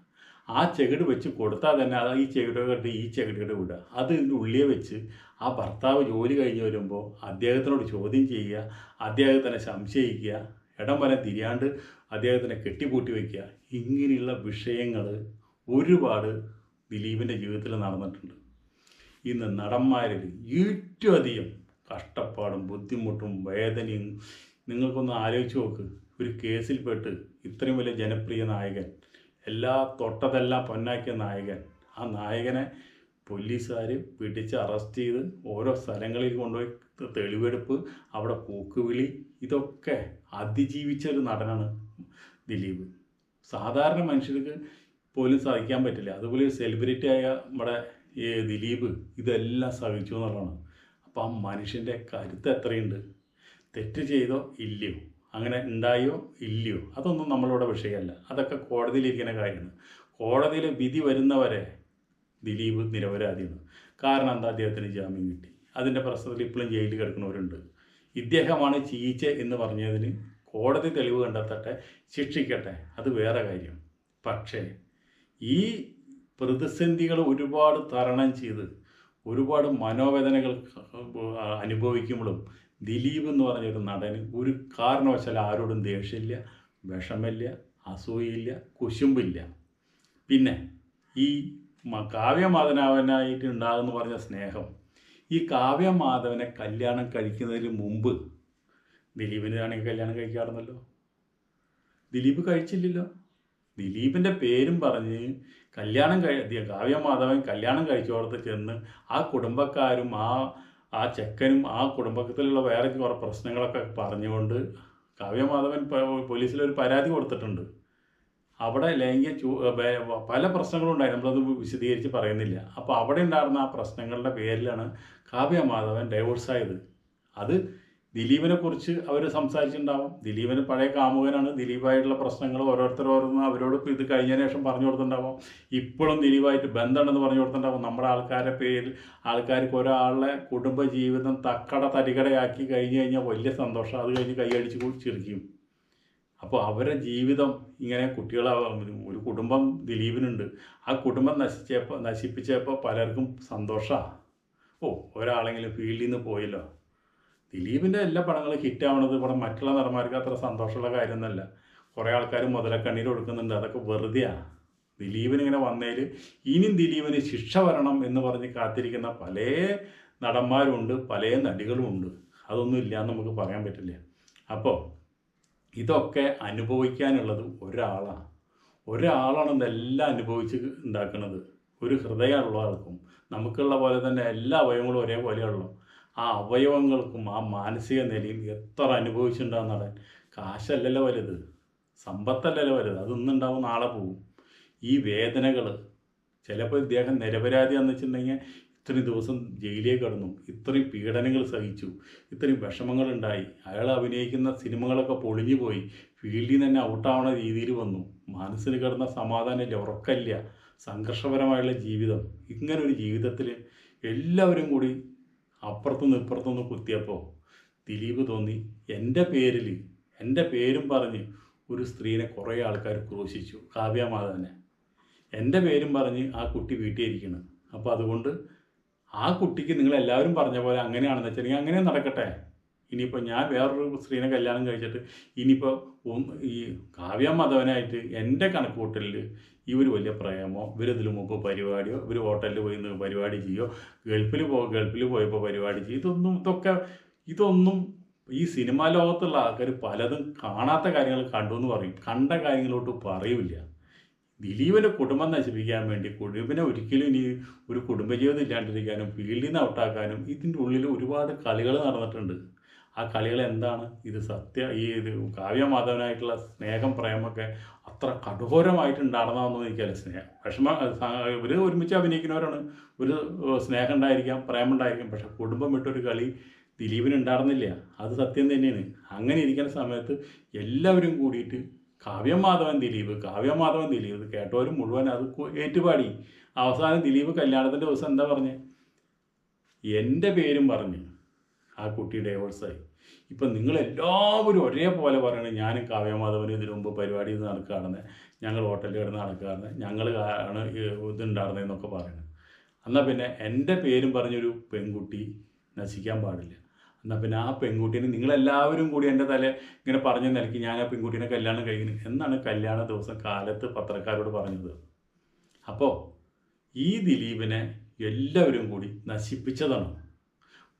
ആ ചെകിട് വെച്ച് കൊടുത്താൽ തന്നെ അത് ഈ ചെകിട് കണ്ട് ഈ ചെകിട് വിടുക. അത് ഉള്ളിയെ വെച്ച് ആ ഭർത്താവ് ജോലി കഴിഞ്ഞ് വരുമ്പോൾ അദ്ദേഹത്തിനോട് ചോദ്യം ചെയ്യുക അദ്ദേഹത്തിനെ സംശയിക്കുക ഇടം വരെ തിരിയാണ്ട് അദ്ദേഹത്തിനെ കെട്ടിപ്പൂട്ടി വയ്ക്കുക ഇങ്ങനെയുള്ള വിഷയങ്ങൾ ഒരുപാട് ദിലീപിന്റെ ജീവിതത്തിൽ നടന്നിട്ടുണ്ട്. ഇന്ന് നടന്മാരിൽ ഏറ്റവും അധികം കഷ്ടപ്പാടും ബുദ്ധിമുട്ടും വേദനയും നിങ്ങൾക്കൊന്ന് ആലോചിച്ച് നോക്ക്. ഒരു കേസിൽപ്പെട്ട് ഇത്രയും വലിയ ജനപ്രിയ നായകൻ എല്ലാ തൊട്ടതെല്ലാം പൊന്നാക്കിയ നായകൻ. ആ നായകനെ പോലീസുകാർ പിടിച്ച് അറസ്റ്റ് ചെയ്ത് ഓരോ സ്ഥലങ്ങളിൽ കൊണ്ടുപോയി തെളിവെടുപ്പ് അവിടെ പൂക്കുവിളി ഇതൊക്കെ അതിജീവിച്ച ഒരു നടനാണ് ദിലീപ്. സാധാരണ മനുഷ്യർക്ക് പോലും സഹിക്കാൻ പറ്റില്ല. അതുപോലെ സെലിബ്രിറ്റി ആയ നമ്മുടെ ഈ ദിലീപ് ഇതെല്ലാം സഹിച്ചു എന്നുള്ളതാണ്. അപ്പോൾ ആ മനുഷ്യന്റെ കരുത്ത് എത്രയുണ്ട്? തെറ്റ് ചെയ്തോ ഇല്ലയോ? അങ്ങനെ ഉണ്ടായോ ഇല്ലയോ? അതൊന്നും നമ്മളുടെ വിഷയമല്ല. അതൊക്കെ കോടതിയിലിരിക്കുന്ന കാര്യമാണ്. കോടതിയിൽ വിധി വരുന്നവരെ ദിലീപ് നിരപരാധിയാണ്. കാരണം എന്താ? അദ്ദേഹത്തിന് ജാമ്യം കിട്ടി. അതിന്റെ പ്രശ്നത്തിൽ ഇപ്പോഴും ജയിലിൽ കിടക്കുന്നവരുണ്ട്. ഇദ്ദേഹമാണ് ചീച്ച എന്ന് പറഞ്ഞതിന് കോടതി തെളിവ് കണ്ടെത്തട്ടെ ശിക്ഷിക്കട്ടെ അത് വേറെ കാര്യം. പക്ഷേ ഈ പ്രതിസന്ധികൾ ഒരുപാട് തരണം ചെയ്ത് ഒരുപാട് മനോവേദനകൾ അനുഭവിക്കുമ്പോഴും ദിലീപ് എന്ന് പറഞ്ഞൊരു നടന് ഒരു കാരണവശാൽ ആരോടും ദേഷ്യമില്ല വിഷമില്ല അസൂയില്ല കുശുമ്പില്ല. പിന്നെ ഈ കാവ്യമാധവനായിട്ട് ഉണ്ടാകുമെന്ന് പറഞ്ഞ സ്നേഹം ഈ കാവ്യമാധവനെ കല്യാണം കഴിക്കുന്നതിന് മുമ്പ് ദിലീപിനാണെങ്കിൽ കല്യാണം കഴിക്കാറുണ്ടല്ലോ. ദിലീപ് കഴിച്ചില്ലല്ലോ. ദിലീപിന്റെ പേരും പറഞ്ഞ് കല്യാണം കഴി കാവ്യമാധവൻ കല്യാണം കഴിച്ചോടത്ത് ചെന്ന് ആ കുടുംബക്കാരും ആ ആ ചെക്കനും ആ കുടുംബത്തിലുള്ള വേറെ കുറേ പ്രശ്നങ്ങളൊക്കെ പറഞ്ഞുകൊണ്ട് കാവ്യമാധവൻ പോലീസിലൊരു പരാതി കൊടുത്തിട്ടുണ്ട്. അവിടെ ലൈംഗിക ചൂ പല പ്രശ്നങ്ങളും ഉണ്ടായി. നമ്മളത് വിശദീകരിച്ച് പറയുന്നില്ല. അപ്പോൾ അവിടെ ഉണ്ടായിരുന്ന ആ പ്രശ്നങ്ങളുടെ പേരിലാണ് കാവ്യമാധവൻ ഡൈവോഴ്സ് ആയത്. അത് ദിലീപിനെ കുറിച്ച് അവർ സംസാരിച്ചിട്ടുണ്ടാവും. ദിലീപിന് പഴയ കാമുകനാണ്. ദിലീപായിട്ടുള്ള പ്രശ്നങ്ങൾ ഓരോരുത്തർ ഓരോന്ന് അവരോട് ഇത് കഴിഞ്ഞ ശേഷം പറഞ്ഞു കൊടുത്തിട്ടുണ്ടാവും. ഇപ്പോഴും ദിലീപായിട്ട് ബന്ധമുണ്ടെന്ന് പറഞ്ഞു കൊടുത്തിട്ടുണ്ടാവും. നമ്മുടെ ആൾക്കാരുടെ പേരിൽ ആൾക്കാർക്ക് ഒരാളുടെ കുടുംബ ജീവിതം തക്കട തരികടയാക്കി കഴിഞ്ഞു കഴിഞ്ഞാൽ വലിയ സന്തോഷം. അത് കഴിഞ്ഞ് കൈയടിച്ച് ചിരിക്കും. അപ്പോൾ അവരുടെ ജീവിതം ഇങ്ങനെ കുട്ടികളെ ഒരു കുടുംബം ദിലീപിനുണ്ട്. ആ കുടുംബം നശിച്ചപ്പോൾ നശിപ്പിച്ചപ്പോൾ പലർക്കും സന്തോഷമാണ് ഓ ഒരാളെങ്കിലും ഫീൽഡിൽ നിന്ന് പോയല്ലോ. ദിലീപിന്റെ എല്ലാ പടങ്ങളും ഹിറ്റ് ആവണത് ഇവിടെ മറ്റുള്ള നടന്മാർക്ക് അത്ര സന്തോഷമുള്ള കാര്യമൊന്നുമല്ല. കുറേ ആൾക്കാർ മുതലക്കണ്ണീർ കൊടുക്കുന്നുണ്ട്. അതൊക്കെ വെറുതെയാണ് ദിലീപിന് ഇങ്ങനെ വന്നതിൽ ഇനിയും ദിലീപിന് ശിക്ഷ വരണം എന്ന് പറഞ്ഞ് കാത്തിരിക്കുന്ന പല നടന്മാരുണ്ട് പല നടികളും ഉണ്ട് അതൊന്നും എന്ന് നമുക്ക് പറയാൻ പറ്റില്ല. അപ്പോൾ ഇതൊക്കെ അനുഭവിക്കാനുള്ളത് ഒരാളാണ് ഒരാളാണ് ഇതെല്ലാം അനുഭവിച്ച് ഉണ്ടാക്കുന്നത് ഒരു ഹൃദയമുള്ള ആൾക്കും നമുക്കുള്ള പോലെ തന്നെ എല്ലാ അവയവങ്ങളും ഒരേപോലെയുള്ളൂ ആ അവയവങ്ങൾക്കും ആ മാനസിക നിലയും എത്ര അനുഭവിച്ചിട്ടുണ്ടാകുന്ന നടൻ. കാശല്ലല്ലോ വലുത്. സമ്പത്തല്ലല്ലോ വലുത്. അതൊന്നുണ്ടാവും നാളെ പോകും ഈ വേദനകൾ ചിലപ്പോൾ ഇദ്ദേഹം നിരപരാധി എന്ന് വെച്ചിട്ടുണ്ടെങ്കിൽ ഇത്രയും ദിവസം ജയിലിൽ കിടന്നു. ഇത്രയും പീഡനങ്ങൾ സഹിച്ചു. ഇത്രയും വിഷമങ്ങളുണ്ടായി. അയാൾ അഭിനയിക്കുന്ന സിനിമകളൊക്കെ പൊളിഞ്ഞു പോയി. ഫീൽഡിൽ തന്നെ ഔട്ടാവണ രീതിയിൽ വന്നു. മനസ്സിന് കിടന്ന സമാധാനമില്ല ഉറക്കമില്ല. സംഘർഷപരമായുള്ള ജീവിതം. ഇങ്ങനൊരു ജീവിതത്തിൽ എല്ലാവരും കൂടി അപ്പുറത്തുനിന്ന് ഇപ്പുറത്തുനിന്ന് കുത്തിയപ്പോൾ ദിലീപ് തോന്നി എന്റെ പേരിൽ എന്റെ പേരും പറഞ്ഞ് ഒരു സ്ത്രീനെ കുറേ ആൾക്കാർ ക്രൂശിച്ചു കാവ്യമാധവനെ എന്റെ പേരും പറഞ്ഞ് ആ കുട്ടി വീട്ടിൽ ഇരിക്കണം. അപ്പോൾ അതുകൊണ്ട് ആ കുട്ടിക്ക് നിങ്ങളെല്ലാവരും പറഞ്ഞ പോലെ അങ്ങനെയാണെന്ന് വെച്ചിട്ടുണ്ടെങ്കിൽ അങ്ങനെ നടക്കട്ടെ. ഇനിയിപ്പോൾ ഞാൻ വേറൊരു സ്ത്രീനെ കല്യാണം കഴിച്ചിട്ട് ഇനിയിപ്പോൾ ഈ കാവ്യ മാധവനായിട്ട് എന്റെ കണക്കൂട്ടലിൽ ഇവർ വലിയ പ്രേമോ ഇവരിതിൽ മുമ്പ് പരിപാടിയോ ഇവർ ഹോട്ടലിൽ പോയി പരിപാടി ചെയ്യോ ഗൾഫിൽ പോ ഗൾഫിൽ പോയപ്പോൾ പരിപാടി ചെയ്യും ഇതൊന്നും ഇതൊക്കെ ഇതൊന്നും ഈ സിനിമാ ലോകത്തുള്ള ആൾക്കാർ പലതും കാണാത്ത കാര്യങ്ങൾ കണ്ടു എന്ന് പറയും. കണ്ട കാര്യങ്ങളോട്ട് പറയൂല ദിലീപിന്റെ കുടുംബം നശിപ്പിക്കാൻ വേണ്ടി കുടുംബിനെ ഒരിക്കലും ഇനി ഒരു കുടുംബജീവിതം ഇല്ലാണ്ടിരിക്കാനും ഫീൽഡിൽ നിന്ന് ഔട്ടാക്കാനും ഇതിന്റെ ഉള്ളിൽ ഒരുപാട് കളികൾ നടന്നിട്ടുണ്ട്. ആ കളികൾ എന്താണ്? ഇത് സത്യ ഈ ഇത് കാവ്യമാധവനായിട്ടുള്ള സ്നേഹം പ്രേമൊക്കെ അത്ര കഠോരമായിട്ടുണ്ടായിരുന്നതെന്ന് എനിക്കല്ല സ്നേഹം വിഷമ ഇവർ ഒരുമിച്ച് അഭിനയിക്കുന്നവരാണ്. ഒരു സ്നേഹം ഉണ്ടായിരിക്കാം പ്രേമം ഉണ്ടായിരിക്കാം പക്ഷെ കുടുംബം വിട്ടൊരു കളി ദിലീപിന് ഉണ്ടായിരുന്നില്ല. അത് സത്യം തന്നെയാണ്. അങ്ങനെ ഇരിക്കുന്ന സമയത്ത് എല്ലാവരും കൂടിയിട്ട് കാവ്യമാധവൻ ദിലീപ് കാവ്യമാധവൻ ദിലീപ് കേട്ടവരും മുഴുവൻ അത് ഏറ്റുപാടി. അവസാനം ദിലീപ് കല്യാണത്തിന്റെ ദിവസം എന്താ പറഞ്ഞേ? എന്റെ പേരും പറഞ്ഞ് ആ കുട്ടി ഡൈവേഴ്സായി ഇപ്പം നിങ്ങളെല്ലാവരും ഒരേപോലെ പറയണേ ഞാനും കാവ്യമാധവനും ഇതിനു മുമ്പ് പരിപാടി നടക്കുകയാണെന്ന് ഞങ്ങൾ ഹോട്ടലിൽ കിടന്ന് നടക്കുകയാണ് ഞങ്ങൾ ആണ് ഇതുണ്ടായിരുന്നത് ഇതുണ്ടായിരുന്നതെന്നൊക്കെ പറയുന്നത് എന്നാൽ പിന്നെ എന്റെ പേരും പറഞ്ഞൊരു പെൺകുട്ടി നശിക്കാൻ പാടില്ല. എന്നാൽ പിന്നെ ആ പെൺകുട്ടീനെ നിങ്ങളെല്ലാവരും കൂടി എന്റെ തല ഇങ്ങനെ പറഞ്ഞു നിലയ്ക്ക് ഞാൻ ആ പെൺകുട്ടീനെ കല്യാണം കഴിക്കുന്നു എന്നാണ് കല്യാണ ദിവസം കാലത്ത് പത്രക്കാരോട് പറഞ്ഞത്. അപ്പോൾ ഈ ദിലീപിനെ എല്ലാവരും കൂടി നശിപ്പിച്ചതാണ്.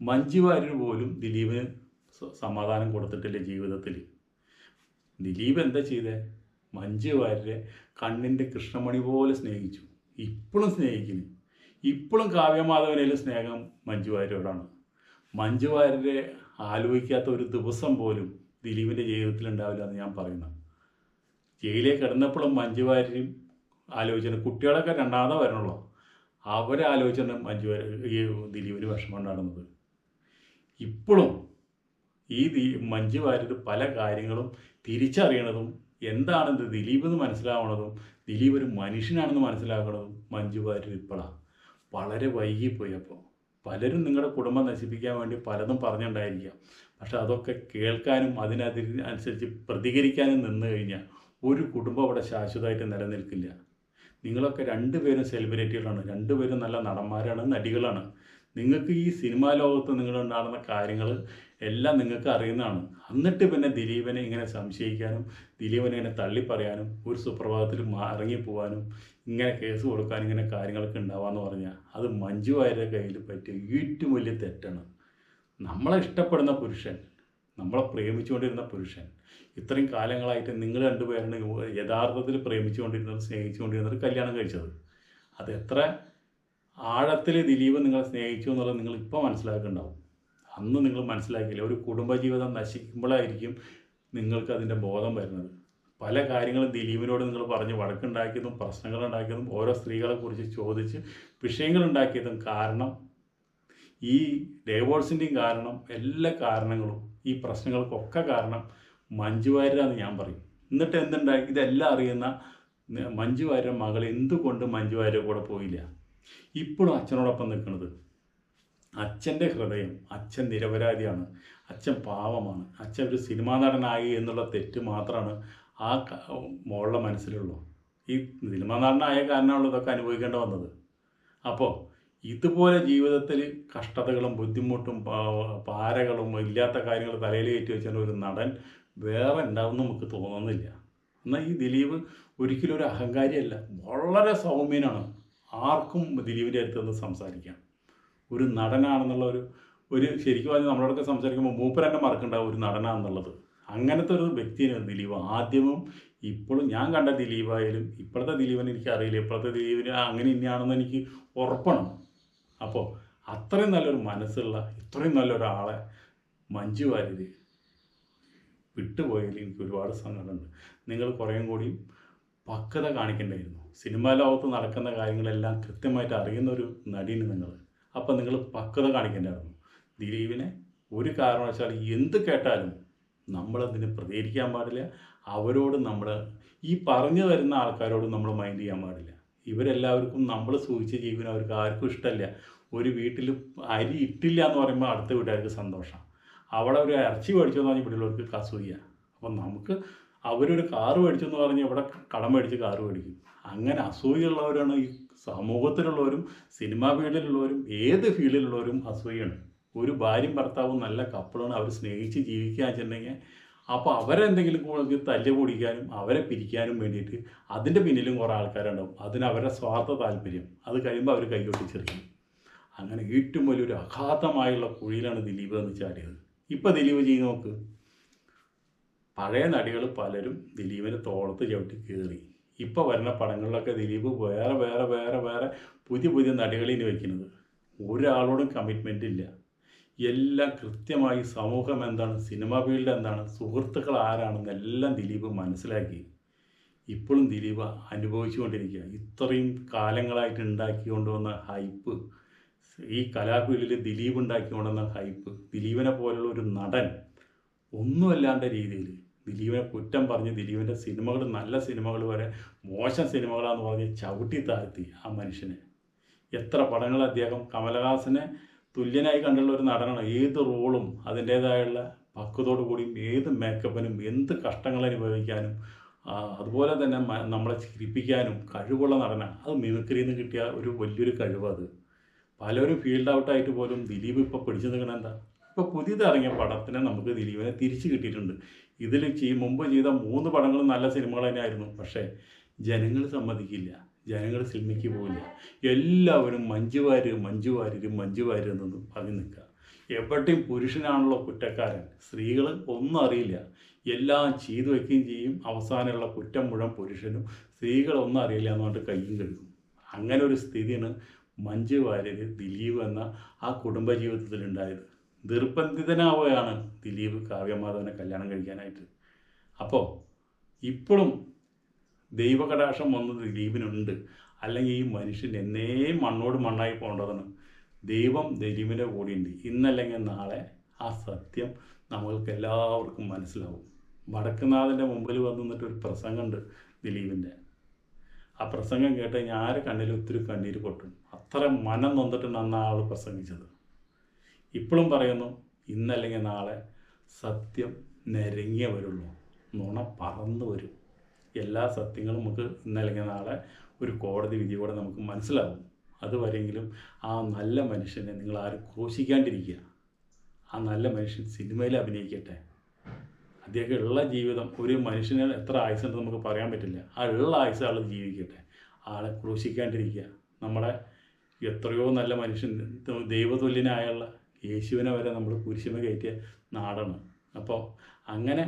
മഞ്ജു വാര്യർ പോലും ദിലീപിന് സമാധാനം കൊടുത്തിട്ടില്ല ജീവിതത്തിൽ ദിലീപ് എന്താ ചെയ്തേ? മഞ്ജു വാര്യരെ കണ്ണിന്റെ കൃഷ്ണമണി പോലെ സ്നേഹിച്ചു. ഇപ്പോഴും സ്നേഹിക്കുന്നു ഇപ്പോഴും കാവ്യമാധവനെ സ്നേഹം മഞ്ജു വാര്യരോടാണ്. മഞ്ജു വാര്യരെ ആലോചിക്കാത്ത ഒരു ദിവസം പോലും ദിലീപിന്റെ ജീവിതത്തിൽ ഉണ്ടാവില്ല എന്ന് ഞാൻ പറയുന്നു. ജയിലിൽ കിടന്നപ്പോഴും മഞ്ജു വാര്യരും ആലോചന കുട്ടികളൊക്കെ രണ്ടാമതെ വരണുള്ളൂ. അവരെ ആലോചന മഞ്ജു വാര്യ ദിലീപിന് വിഷമം ഉണ്ടാകുന്നത്. ഇപ്പോഴും ഈ മഞ്ജു വാര്യർ പല കാര്യങ്ങളും തിരിച്ചറിയണതും എന്താണെന്ന് ദിലീപ് എന്ന് മനസ്സിലാവണതും ദിലീപ് ഒരു മനുഷ്യനാണെന്ന് മനസ്സിലാക്കണതും മഞ്ജു വാര്യർ ഇപ്പോഴാണ് വളരെ വൈകിപ്പോയി പലരും നിങ്ങളുടെ കുടുംബം നശിപ്പിക്കാൻ വേണ്ടി പലതും പറഞ്ഞിട്ടുണ്ടായിരിക്കാം പക്ഷെ അതൊക്കെ കേൾക്കാനും അതിനതി അനുസരിച്ച് പ്രതികരിക്കാനും നിന്ന് കഴിഞ്ഞാൽ ഒരു കുടുംബം അവിടെ ശാശ്വതമായിട്ട് നിലനിൽക്കില്ല. നിങ്ങളൊക്കെ രണ്ടുപേരും സെലിബ്രിറ്റികളാണ്. രണ്ടുപേരും നല്ല നടന്മാരാണ് നടികളാണ്. നിങ്ങൾക്ക് ഈ സിനിമാ ലോകത്ത് നിങ്ങളുണ്ടാകുന്ന കാര്യങ്ങൾ എല്ലാം നിങ്ങൾക്ക് അറിയുന്നതാണ്. എന്നിട്ട് പിന്നെ ദിലീപനെ ഇങ്ങനെ സംശയിക്കാനും ദിലീപനെ ഇങ്ങനെ തള്ളിപ്പറയാനും ഒരു സുപ്രഭാതത്തിൽ ഇറങ്ങി ഇറങ്ങിപ്പോവാനും ഇങ്ങനെ കേസ് കൊടുക്കാനും ഇങ്ങനെ കാര്യങ്ങളൊക്കെ ഉണ്ടാവാന്ന് പറഞ്ഞാൽ അത് മഞ്ജു വാര്യരുടെ കയ്യിൽ പറ്റിയ ഏറ്റവും വലിയ തെറ്റാണ്. നമ്മളെ ഇഷ്ടപ്പെടുന്ന പുരുഷൻ നമ്മളെ പ്രേമിച്ചുകൊണ്ടിരുന്ന പുരുഷൻ ഇത്രയും കാലങ്ങളായിട്ട് നിങ്ങൾ രണ്ടുപേരാണ് യഥാർത്ഥത്തിൽ പ്രേമിച്ചുകൊണ്ടിരുന്നത് സ്നേഹിച്ചുകൊണ്ടിരുന്നത് കല്യാണം കഴിച്ചത്. അത് എത്ര ആഴത്തിൽ ദിലീപ് നിങ്ങളെ സ്നേഹിച്ചു എന്നുള്ളത് നിങ്ങൾ ഇപ്പോൾ മനസ്സിലാക്കുന്നുണ്ടാവും. അന്ന് നിങ്ങൾ മനസ്സിലാക്കിയില്ല? ഒരു കുടുംബജീവിതം നശിക്കുമ്പോഴായിരിക്കും നിങ്ങൾക്ക് അതിന്റെ ബോധം വരുന്നത്. പല കാര്യങ്ങളും ദിലീപിനോട് നിങ്ങൾ പറഞ്ഞ് വഴക്കുണ്ടാക്കിയതും പ്രശ്നങ്ങളുണ്ടാക്കിയതും ഓരോ സ്ത്രീകളെ കുറിച്ച് ചോദിച്ച് വിഷയങ്ങളുണ്ടാക്കിയതും കാരണം ഈ ഡൈവോഴ്സിന്റെയും കാരണം എല്ലാ കാരണങ്ങളും ഈ പ്രശ്നങ്ങൾക്കൊക്കെ കാരണം മഞ്ജു വാര്യരാന്ന് ഞാൻ പറയും. എന്നിട്ട് എന്തുണ്ടായി? ഇതെല്ലാം അറിയുന്ന മഞ്ജു മകൾ എന്തുകൊണ്ട് മഞ്ജു വാര്യരുടെ കൂടെ പോയില്ല? ഇപ്പോഴും അച്ഛനോടൊപ്പം നിൽക്കുന്നത് അച്ഛന്റെ ഹൃദയം അച്ഛൻ നിരപരാധിയാണ് അച്ഛൻ പാവമാണ് അച്ഛൻ ഒരു സിനിമാ നടനായി എന്നുള്ള തെറ്റ് മാത്രമാണ് ആ മോളുടെ മനസ്സിലുള്ളൂ. ഈ സിനിമാ നടനായ കാരണമാണല്ലോ ഇതൊക്കെ അനുഭവിക്കേണ്ട വന്നത്. അപ്പോൾ ഇതുപോലെ ജീവിതത്തിൽ കഷ്ടതകളും ബുദ്ധിമുട്ടും പാരകളും ഇല്ലാത്ത കാര്യങ്ങൾ തലയിൽ കയറ്റി വെച്ചാൽ ഒരു നടൻ വേറെ ഉണ്ടാവും നമുക്ക് തോന്നുന്നില്ല. എന്നാൽ ഈ ദിലീപ് ഒരിക്കലും ഒരു അഹങ്കാരിയല്ല വളരെ സൗമ്യനാണ്. ആർക്കും ദിലീപിന്റെ അടുത്ത് നിന്ന് സംസാരിക്കാം. ഒരു നടനാണെന്നുള്ള ഒരു ഒരു ശരിക്കും പറഞ്ഞാൽ നമ്മളോടൊക്കെ സംസാരിക്കുമ്പോൾ മൂപ്പർ തന്നെ മറക്കുണ്ടാവും ഒരു നടനാണെന്നുള്ളത്. അങ്ങനത്തെ ഒരു വ്യക്തിയാണ് ദിലീപ് ആദ്യവും ഇപ്പോഴും ഞാൻ കണ്ട ദിലീപായാലും ഇപ്പോഴത്തെ എനിക്ക് അറിയില്ല ഇപ്പോഴത്തെ ദിലീപിന് അങ്ങനെ ഇനിയാണെന്ന് എനിക്ക് ഉറപ്പാണ്. അപ്പോൾ അത്രയും നല്ലൊരു മനസ്സുള്ള ഇത്രയും നല്ലൊരാളെ മഞ്ജു വാര്യർ വിട്ടുപോയതിൽ എനിക്ക് ഒരുപാട് സങ്കടമുണ്ട്. നിങ്ങൾ കുറേയും കൂടിയും പക്വത കാണിക്കേണ്ടായിരുന്നു. സിനിമാ ലോകത്ത് നടക്കുന്ന കാര്യങ്ങളെല്ലാം കൃത്യമായിട്ട് അറിയുന്ന ഒരു നടിയാണ് നിങ്ങൾ. അപ്പം നിങ്ങൾ പക്വത കാണിക്കേണ്ടായിരുന്നു ദിലീപിനെ ഒരു കാരണവശാൽ എന്ത് കേട്ടാലും നമ്മളതിന് പ്രതികരിക്കാൻ പാടില്ല. അവരോട് നമ്മൾ ഈ പറഞ്ഞു തരുന്ന ആൾക്കാരോട് നമ്മൾ മൈൻഡ് ചെയ്യാൻ പാടില്ല. ഇവരെല്ലാവർക്കും നമ്മൾ സൂക്ഷിച്ച ജീവൻ അവർക്ക് ആർക്കും ഇഷ്ടമല്ല. ഒരു വീട്ടിൽ അരി ഇട്ടില്ല എന്ന് പറയുമ്പോൾ അടുത്ത വീട്ടുകാർക്ക് സന്തോഷം. അവിടെ ഒരു ഇറച്ചി മേടിച്ചു എന്ന് പറഞ്ഞാൽ ഇവിടെയുള്ളവർക്ക് കസൂയ. അപ്പം നമുക്ക് അവരൊരു കാറ് മേടിച്ചു എന്ന് പറഞ്ഞാൽ ഇവിടെ കടം മേടിച്ച് കാറ് മേടിക്കും? അങ്ങനെ അസൂയുള്ളവരാണ് ഈ സമൂഹത്തിലുള്ളവരും സിനിമാ ഫീൽഡിലുള്ളവരും ഏത് ഫീൽഡിലുള്ളവരും അസൂയാണ് ഒരു ഭാര്യയും ഭർത്താവും നല്ല കപ്പിളാണ് അവർ സ്നേഹിച്ച് ജീവിക്കുക വെച്ചിട്ടുണ്ടെങ്കിൽ അപ്പോൾ അവരെന്തെങ്കിലും തല്ല് പൊടിക്കാനും അവരെ പിരിക്കാനും വേണ്ടിയിട്ട് അതിന്റെ പിന്നിലും കുറേ ആൾക്കാരുണ്ടാവും. അതിന് അവരുടെ സ്വാർത്ഥ താല്പര്യം. അത് കഴിയുമ്പോൾ അവർ കൈകൊട്ടിച്ചെറിയും അങ്ങനെ ഏറ്റവും വലിയൊരു അഗാധമായുള്ള കുഴിയിലാണ് ദിലീപ് എന്ന് ചാടിയത്. ഇപ്പം ദിലീപ് ചെയ്ത് നോക്ക്. പഴയ നടികൾ പലരും ദിലീപിനെ തോളത്ത് ചവിട്ടി കയറി ഇപ്പോൾ വരുന്ന പടങ്ങളിലൊക്കെ ദിലീപ് വേറെ വേറെ വേറെ വേറെ പുതിയ പുതിയ നടികളിന് വയ്ക്കുന്നത്. ഒരാളോടും കമ്മിറ്റ്മെന്റ് ഇല്ല. എല്ലാം കൃത്യമായി സമൂഹം എന്താണ് സിനിമ ഫീൽഡ് എന്താണ് സുഹൃത്തുക്കൾ ആരാണെന്നെല്ലാം ദിലീപ് മനസ്സിലാക്കി. ഇപ്പോഴും ദിലീപ് അനുഭവിച്ചുകൊണ്ടിരിക്കുക. ഇത്രയും കാലങ്ങളായിട്ട് ഉണ്ടാക്കിക്കൊണ്ടുവന്ന ഹൈപ്പ് ഈ കലാഫീൽഡിൽ ദിലീപ് ഉണ്ടാക്കിക്കൊണ്ടുവന്ന ഹൈപ്പ് ദിലീപിനെ പോലുള്ള ഒരു നടൻ ഒന്നുമല്ലാണ്ട രീതിയിൽ ദിലീപിനെ കുറ്റം പറഞ്ഞ് ദിലീപിന്റെ സിനിമകൾ നല്ല സിനിമകൾ വരെ മോശം സിനിമകളാണെന്ന് പറഞ്ഞ് ചവിട്ടി താഴ്ത്തി ആ മനുഷ്യനെ. എത്ര പടങ്ങൾ അദ്ദേഹം കമലഹാസനെ തുല്യനായി കണ്ടുള്ള ഒരു നടനാണ്. ഏത് റോളും അതിന്റേതായുള്ള പക്വതോടു കൂടിയും ഏത് മേക്കപ്പിനും എന്ത് കഷ്ടങ്ങൾ അനുഭവിക്കാനും അതുപോലെ തന്നെ നമ്മളെ ചിരിപ്പിക്കാനും കഴിവുള്ള നടനാണ്. അത് മിമിക്രിയിൽ നിന്ന് കിട്ടിയ ഒരു വലിയൊരു കഴിവ് അത്. പലരും ഫീൽഡ് ഔട്ടായിട്ട് പോലും ദിലീപ് ഇപ്പോൾ പിടിച്ചു നിൽക്കണ എന്താ? ഇപ്പോൾ പുതിയത് ഇറങ്ങിയ പടത്തിനെ നമുക്ക് ദിലീപിനെ തിരിച്ചു കിട്ടിയിട്ടുണ്ട്. ഇതിൽ ചെയ്യും മുമ്പ് ചെയ്ത മൂന്ന് പടങ്ങളും നല്ല സിനിമകൾ തന്നെയായിരുന്നു. പക്ഷേ ജനങ്ങൾ സമ്മതിക്കില്ല. ജനങ്ങൾ സിനിമയ്ക്ക് പോകില്ല എല്ലാവരും മഞ്ജു വാര്യർ മഞ്ജു വാര്യർ മഞ്ജു എന്നൊന്നും പറഞ്ഞു നിൽക്കുക. എവിടെയും പുരുഷനാണല്ലോ കുറ്റക്കാരൻ. സ്ത്രീകൾ ഒന്നും അറിയില്ല. എല്ലാം ചെയ്തു വയ്ക്കുകയും ചെയ്യും. അവസാനമുള്ള കുറ്റം മുഴുവൻ പുരുഷനും സ്ത്രീകൾ ഒന്നും അറിയില്ല എന്ന് പറഞ്ഞിട്ട് കയ്യും കഴുകും. അങ്ങനെ ഒരു സ്ഥിതിയാണ് മഞ്ജു വാര്യർ ദിലീപ് എന്ന ആ കുടുംബ ജീവിതത്തിലുണ്ടായത് നിർബന്ധിതനാവുകയാണ്. ദിലീപ് കാവ്യമാധവനെ കല്യാണം കഴിക്കാനായിട്ട്. അപ്പോൾ ഇപ്പോഴും ദൈവകടാക്ഷം വന്ന് ദിലീപിനുണ്ട്. അല്ലെങ്കിൽ ഈ മനുഷ്യൻ എന്നേ മണ്ണോട് മണ്ണായി പോകേണ്ടതാണ് ദൈവം ദിലീപിന്റെ കൂടെയുണ്ട്. ഇന്നല്ലെങ്കിൽ നാളെ ആ സത്യം നമ്മൾക്ക് എല്ലാവർക്കും മനസ്സിലാവും. വടക്കുനാഥന്റെ മുമ്പിൽ വന്നു നിന്നിട്ട് ഒരു പ്രസംഗമുണ്ട് ദിലീപിന്റെ ആ പ്രസംഗം കേട്ട് ഞാൻ ആരെ കണ്ണിൽ ഒത്തിരി കണ്ണീര് പൊട്ടും. അത്ര മനം നൊന്നിട്ടാണ് ആൾ പ്രസംഗിച്ചത്. ഇപ്പോഴും പറയുന്നു ഇന്നല്ലെങ്കിൽ നാളെ സത്യം നിരങ്ങിയേ വരുള്ളൂ. നുണ പറന്നു വരും. എല്ലാ സത്യങ്ങളും നമുക്ക് ഇന്നല്ലെങ്കിൽ നാളെ ഒരു കോടതി വിധിയോടെ നമുക്ക് മനസ്സിലാവും. അതുവരെങ്കിലും ആ നല്ല മനുഷ്യനെ നിങ്ങൾ ആരും ക്രൂശിക്കാണ്ടിരിക്കുക. ആ നല്ല മനുഷ്യൻ സിനിമയിൽ അഭിനയിക്കട്ടെ. അദ്ദേഹം ഉള്ള ജീവിതം ഒരു മനുഷ്യന് എത്ര ആയുസുണ്ടെന്ന് നമുക്ക് പറയാൻ പറ്റില്ല. ആ ഉള്ള ആയുസ് ആൾ ജീവിക്കട്ടെ. ആളെ ക്രൂശിക്കാണ്ടിരിക്കുക. നമ്മളെ എത്രയോ നല്ല മനുഷ്യൻ ദൈവതുല്യനായുള്ള യേശുവിനെ വരെ നമ്മൾ കുരിശുമ കയറ്റിയ നാടാണ്. അപ്പോൾ അങ്ങനെ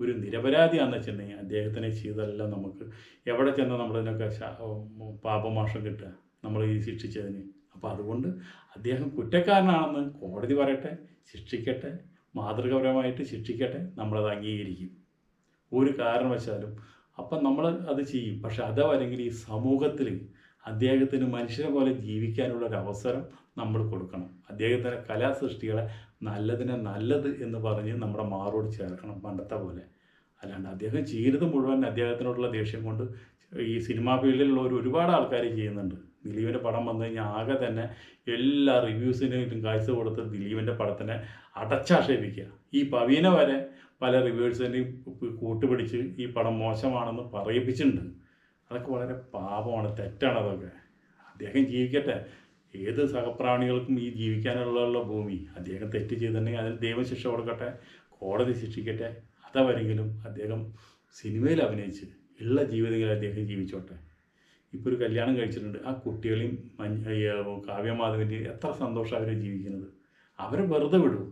ഒരു നിരപരാധിയാണെന്ന് വെച്ചിട്ടുണ്ടെങ്കിൽ അദ്ദേഹത്തിനെ ചെയ്തതെല്ലാം നമുക്ക് എവിടെ ചെന്ന് നമ്മളതിനൊക്കെ പാപമോഷം കിട്ടുക? നമ്മൾ ഈ ശിക്ഷിച്ചതിന്. അപ്പോൾ അതുകൊണ്ട് അദ്ദേഹം കുറ്റക്കാരനാണെന്ന് കോടതി പറയട്ടെ ശിക്ഷിക്കട്ടെ മാതൃകാപരമായിട്ട് ശിക്ഷിക്കട്ടെ നമ്മളത് അംഗീകരിക്കും. ഒരു കാരണവശാലും അപ്പം നമ്മൾ അത് ചെയ്യും. പക്ഷെ അതവരെങ്കിൽ ഈ സമൂഹത്തിൽ അദ്ദേഹത്തിന് മനുഷ്യനെ പോലെ ജീവിക്കാനുള്ള ഒരു അവസരം നമ്മൾ കൊടുക്കണം. അദ്ദേഹത്തിന്റെ കലാസൃഷ്ടികളെ നല്ലതിനെ നല്ലത് എന്ന് പറഞ്ഞ് നമ്മുടെ മാറോട് ചേർക്കണം പണ്ടത്തെ പോലെ. അല്ലാണ്ട് അദ്ദേഹം ചെയ്തത് മുഴുവൻ അദ്ദേഹത്തിനോടുള്ള ദേഷ്യം കൊണ്ട് ഈ സിനിമാ ഫീൽഡിലുള്ളവർ ഒരുപാട് ആൾക്കാർ ചെയ്യുന്നുണ്ട്. ദിലീപിന്റെ പടം വന്നു കഴിഞ്ഞാൽ ആകെ തന്നെ എല്ലാ റിവ്യൂസിനും കാഴ്ച കൊടുത്ത് ദിലീപിന്റെ പടത്തിനെ അടച്ചാക്ഷേപിക്കുക. ഈ പവീനെ വരെ പല റിവ്യൂസിനെയും കൂട്ടുപിടിച്ച് ഈ പടം മോശമാണെന്ന് പറയിപ്പിച്ചിട്ടുണ്ട്. അതൊക്കെ വളരെ പാപമാണ് തെറ്റാണ് അതൊക്കെ. അദ്ദേഹം ജീവിക്കട്ടെ. ഏത് സഹപ്രാണികൾക്കും ഈ ജീവിക്കാനുള്ള ഭൂമി. അദ്ദേഹം തെറ്റ് ചെയ്തിട്ടുണ്ടെങ്കിൽ അതിൽ ദൈവശിക്ഷ കൊടുക്കട്ടെ കോടതി ശിക്ഷിക്കട്ടെ അതവരെങ്കിലും അദ്ദേഹം സിനിമയിൽ അഭിനയിച്ച് ഉള്ള ജീവിതങ്ങളിൽ അദ്ദേഹം ജീവിച്ചോട്ടെ. ഇപ്പോൾ ഒരു കല്യാണം കഴിച്ചിട്ടുണ്ട്. ആ കുട്ടികളെയും കാവ്യമാധവന്റെയും എത്ര സന്തോഷം അവർ ജീവിക്കുന്നത്. അവരെ വെറുതെ വിടും.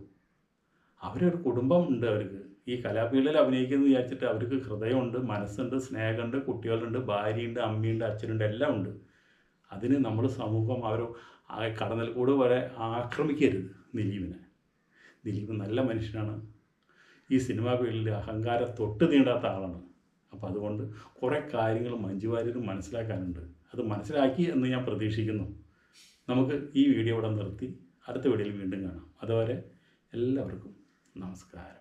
അവരൊരു കുടുംബം ഉണ്ട് അവർക്ക്. ഈ കലാപീഠയിൽ അഭിനയിക്കുന്നു വിചാരിച്ചിട്ട് അവർക്ക് ഹൃദയമുണ്ട് മനസ്സുണ്ട് സ്നേഹമുണ്ട് കുട്ടികളുണ്ട് ഭാര്യയുണ്ട് അമ്മയുണ്ട് അച്ഛനുണ്ട് എല്ലാം ഉണ്ട് അതിന് നമ്മൾ സമൂഹം അവർ ആ കടന്നൽ കൂട് വരെ ആക്രമിക്കരുത് ദിലീപിനെ. ദിലീപ് നല്ല മനുഷ്യനാണ്. ഈ സിനിമാ ഫീൽഡിൽ അഹങ്കാരം തൊട്ട് തീണ്ടാത്ത ആളാണ്. അപ്പോൾ അതുകൊണ്ട് കുറേ കാര്യങ്ങൾ മഞ്ജു മനസ്സിലാക്കാനുണ്ട്. അത് മനസ്സിലാക്കി എന്ന് ഞാൻ പ്രതീക്ഷിക്കുന്നു. നമുക്ക് ഈ വീഡിയോ ഇവിടെ നിർത്തി. അടുത്ത വീഡിയോയിൽ വീണ്ടും കാണാം. അതുവരെ എല്ലാവർക്കും നമസ്കാരം.